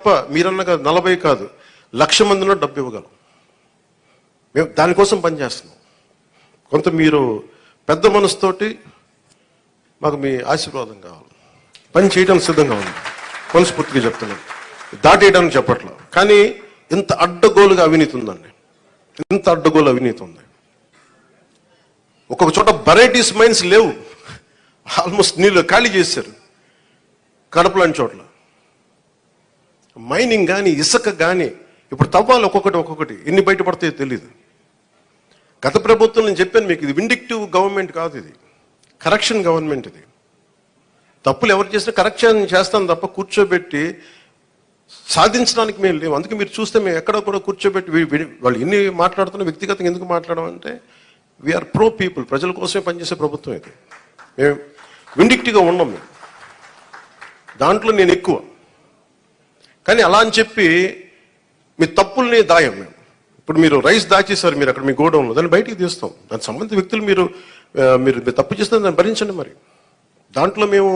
తప్ప మీరన్న కాదు నలభై కాదు. లక్ష మందిలో డబ్బు ఇవ్వగలం. మేము దానికోసం పనిచేస్తున్నాం కొంత మీరు పెద్ద మనసుతోటి మాకు మీ ఆశీర్వాదం కావాలి. పని చేయడానికి సిద్ధంగా ఉంది మనస్ఫూర్తిగా చెప్తున్నాను. దాటేయడానికి చెప్పట్లా. కానీ ఇంత అడ్డగోలుగా అవినీతి ఉందండి. ఇంత అడ్డగోలు అవినీతి ఉంది. ఒక్కొక్క చోట వెరైటీస్ మైన్స్ లేవు. ఆల్మోస్ట్ నీళ్ళు ఖాళీ చేశారు. కడపలాంటి చోట్ల. మైనింగ్ కానీ ఇసుక కానీ ఇప్పుడు తవ్వాలి ఒక్కొక్కటి ఒక్కొక్కటి ఎన్ని బయటపడతాయో తెలియదు గత ప్రభుత్వం నేను చెప్పాను మీకు ఇది విండిక్టివ్ గవర్నమెంట్ కాదు ఇది. కరెక్షన్ గవర్నమెంట్ ఇది. తప్పులు ఎవరు చేసినా కరెక్షన్ చేస్తాను తప్ప కూర్చోబెట్టి సాధించడానికి మేము లేవు. అందుకే మీరు చూస్తే మేము ఎక్కడ కూడా కూర్చోబెట్టి వాళ్ళు ఎన్ని మాట్లాడుతున్నా వ్యక్తిగతంగా ఎందుకు మాట్లాడమంటే వీఆర్ ప్రో పీపుల్ ప్రజల కోసమే పనిచేసే ప్రభుత్వం ఇది. మేము విండిక్టివ్గా ఉన్నాం మేము. దాంట్లో నేను ఎక్కువ. కానీ అలా అని చెప్పి మీ తప్పుల్ని దాయం మేము. ఇప్పుడు మీరు రైస్ దాచేసారు మీరు అక్కడ మీ గోడౌన్లో దాన్ని బయటికి తీస్తాం. దానికి సంబంధిత వ్యక్తులు మీరు మీరు మీరు తప్పు చేస్తే దాన్ని భరించండి మరి. దాంట్లో మేము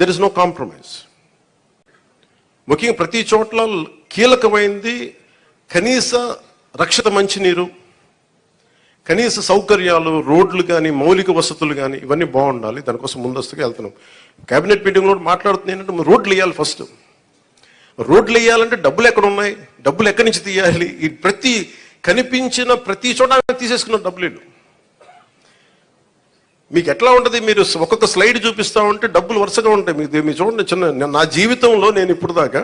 దెర్ ఇస్ నో కాంప్రమైజ్ ముఖ్యంగా ప్రతి చోట్ల కీలకమైంది కనీస రక్షిత మంచినీరు కనీస సౌకర్యాలు రోడ్లు కానీ మౌలిక వసతులు కానీ ఇవన్నీ బాగుండాలి. దానికోసం ముందస్తుగా వెళ్తున్నాం. కేబినెట్ మీటింగ్లో మాట్లాడుతున్నాయి మాట్లాడుతుంది ఏంటంటే రోడ్లు వేయాలి ఫస్ట్. రోడ్లు వేయాలంటే డబ్బులు ఎక్కడ ఉన్నాయి? డబ్బులు ఎక్కడి నుంచి తీయాలి? ఈ ప్రతి కనిపించిన ప్రతి చోట తీసేసుకున్న డబ్బులు మీకు ఎట్లా ఉంటుంది? మీరు ఒక్కొక్క స్లైడ్ చూపిస్తా ఉంటే డబ్బులు వరుసగా ఉంటాయి. మీకు మీరు చూడండి చిన్న నా జీవితంలో నేను ఇప్పుడు దాకా